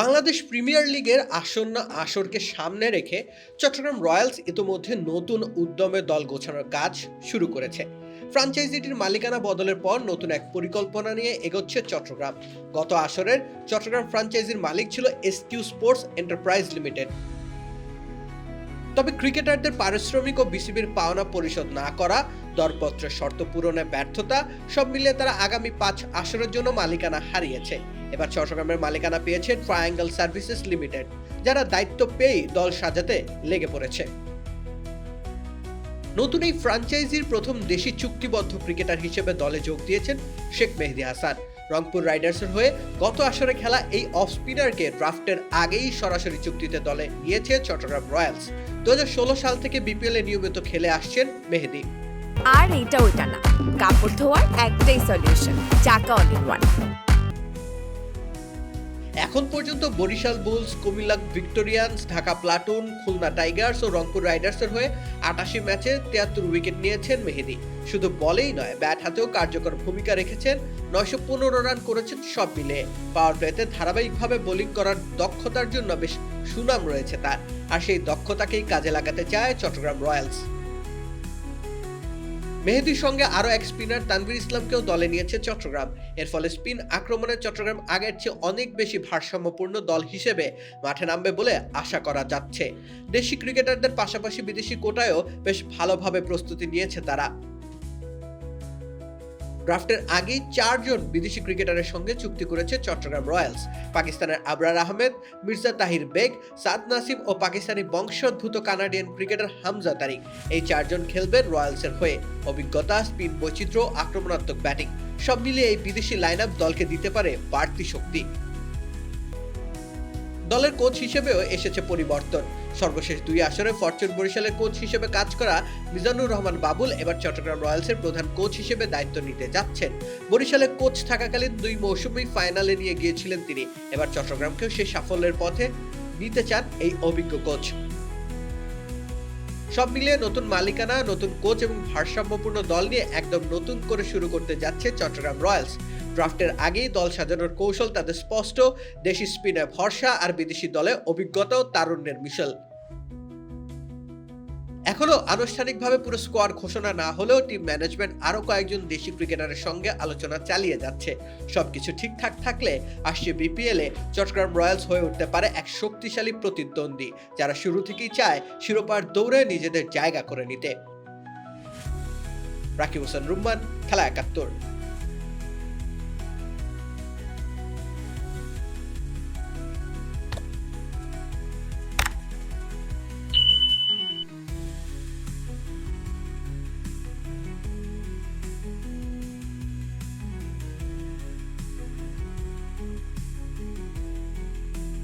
Bangladesh premier লিগের আসন্ন আসরকে সামনে রেখে চট্টগ্রাম রয়্যালস ইতোমধ্যে নতুন উদ্যমে দল গোছানোর কাজ শুরু করেছে। ফ্রাঞ্চাইজিটির মালিকানা বদলের পর নতুন এক পরিকল্পনা নিয়ে এগোচ্ছে চট্টগ্রাম। গত আসরের চট্টগ্রাম ফ্রাঞ্চাইজির মালিক ছিল এসকিউ স্পোর্টস এন্টারপ্রাইজ লিমিটেড। তবে ক্রিকেটারদের পারিশ্রমিক ও বিসিবির পাওনা পরিশোধ না করা দরপত্রের শর্ত পূরণে ব্যর্থতা, সব মিলিয়ে তারা আগামী পাঁচ আসরের জন্য মালিকানা হারিয়েছে। এবার চট্টগ্রামের মালিকানা পেয়েছে ট্রায়াঙ্গেল সার্ভিসেস লিমিটেড যারা দায়িত্ব পেয়েই দল সাজাতে লেগে পড়েছে। নতুন এই ফ্রাঞ্চাইজির প্রথম দেশি চুক্তিবদ্ধ ক্রিকেটার হিসেবে দলে যোগ দিয়েছেন শেখ মেহেদি হাসান। রংপুর রাইডার্সের হয়ে গত আসরে খেলা এই অফ স্পিনারকে ড্রাফটের আগেই সরাসরি চুক্তিতে দলে নিয়েছে চট্টগ্রাম রয়্যালস। দু হাজার ষোলো সাল থেকে বিপিএল নিয়মিত খেলে আসছেন মেহেদি। আর এটা ওইটা না। কাপড় ধোয়ার একটাই সলিউশন চাকা অল ইন ওয়ান এখন পর্যন্ত Barishal bulls, Cumilla victorians, Dhaka platoon, Khulna tigers ও রংপুর রাইডার্সের হয়ে আটাশি ম্যাচে তিয়াত্তর উইকেট নিয়েছেন মেহেদি। শুধু বলেই নয়, ব্যাট হাতেও কার্যকর ভূমিকা রেখেছেন, নয়শো পনেরো রান করেছেন সব মিলে। পাওয়ার প্লেতে ধারাবাহিকভাবে বোলিং করার দক্ষতার জন্য বেশ সুনাম রয়েছে তার। আর সেই দক্ষতাকেই কাজে লাগাতে চায় চট্টগ্রাম রয়্যালস। মেহেদির সঙ্গে আরও এক স্পিনার তানভীর ইসলামকেও দলে নিয়েছে চট্টগ্রাম। এর ফলে স্পিন আক্রমণে চট্টগ্রাম আগের চেয়ে অনেক বেশি ভারসাম্যপূর্ণ দল হিসেবে মাঠে নামবে বলে আশা করা যাচ্ছে। দেশি ক্রিকেটারদের পাশাপাশি বিদেশি কোটায়ও বেশ ভালোভাবে প্রস্তুতি নিয়েছে তারা। ড্রাফটের আগেই চারজন বিদেশি ক্রিকেটারের সঙ্গে চুক্তি করেছে চট্টগ্রাম রয়্যালস। পাকিস্তানের আবরার আহমেদ, মির্জা তাহির বেগ, সাদ নাসিম ও পাকিস্তানি বংশোদ্ভূত কানাডিয়ান ক্রিকেটার হামজা তারিক। এই চারজন খেলবেন রয়্যালসের হয়ে। অভিজ্ঞতা, স্পিন বৈচিত্র্য, আক্রমণাত্মক ব্যাটিং, সব মিলিয়ে এই বিদেশি লাইন দলকে দিতে পারে বাড়তি শক্তি। দলের কোচ হিসেবেও এসেছে পরিবর্তন। সর্বশেষ দুই আসরে ফরচুন বরিশালের কোচ হিসেবে কাজ করা মিজানুর রহমান বাবুল এবার চট্টগ্রাম রয়্যালসের প্রধান কোচ হিসেবে দায়িত্ব নিতে যাচ্ছেন। বরিশালে কোচ থাকাকালীন দুই মৌসুমেই ফাইনালে নিয়ে গিয়েছিলেন তিনি। এবার চট্টগ্রামকেও সেই সাফল্যের পথে নিতে চান এই অভিজ্ঞ কোচ। সব মিলিয়ে নতুন মালিকানা, নতুন কোচ এবং ভারসাম্যপূর্ণ দল নিয়ে একদম নতুন করে শুরু করতে যাচ্ছে চট্টগ্রাম রয়্যালস। ড্রাফটের আগেই দল সাজানোর কৌশল তাদের স্পষ্ট, দেশি স্পিনে ভরসা আর বিদেশি দলে অভিজ্ঞতা ও তারুণ্যের মিশল। এখনও আনুষ্ঠানিকভাবে পুরো স্কোয়াড ঘোষণা না হলেও টিম ম্যানেজমেন্ট আরও কয়েকজন দেশি ক্রিকেটারের সঙ্গে আলোচনা চালিয়ে যাচ্ছে। সবকিছু ঠিকঠাক থাকলে আসছে বিপিএলে চট্টগ্রাম রয়্যালস হয়ে উঠতে পারে এক শক্তিশালী প্রতিদ্বন্দ্বী, যারা শুরু থেকেই চায় শিরোপার দৌড়ে নিজেদের জায়গা করে নিতে। রাকিব হোসেন রুম্মান, খেলা একাত্তর।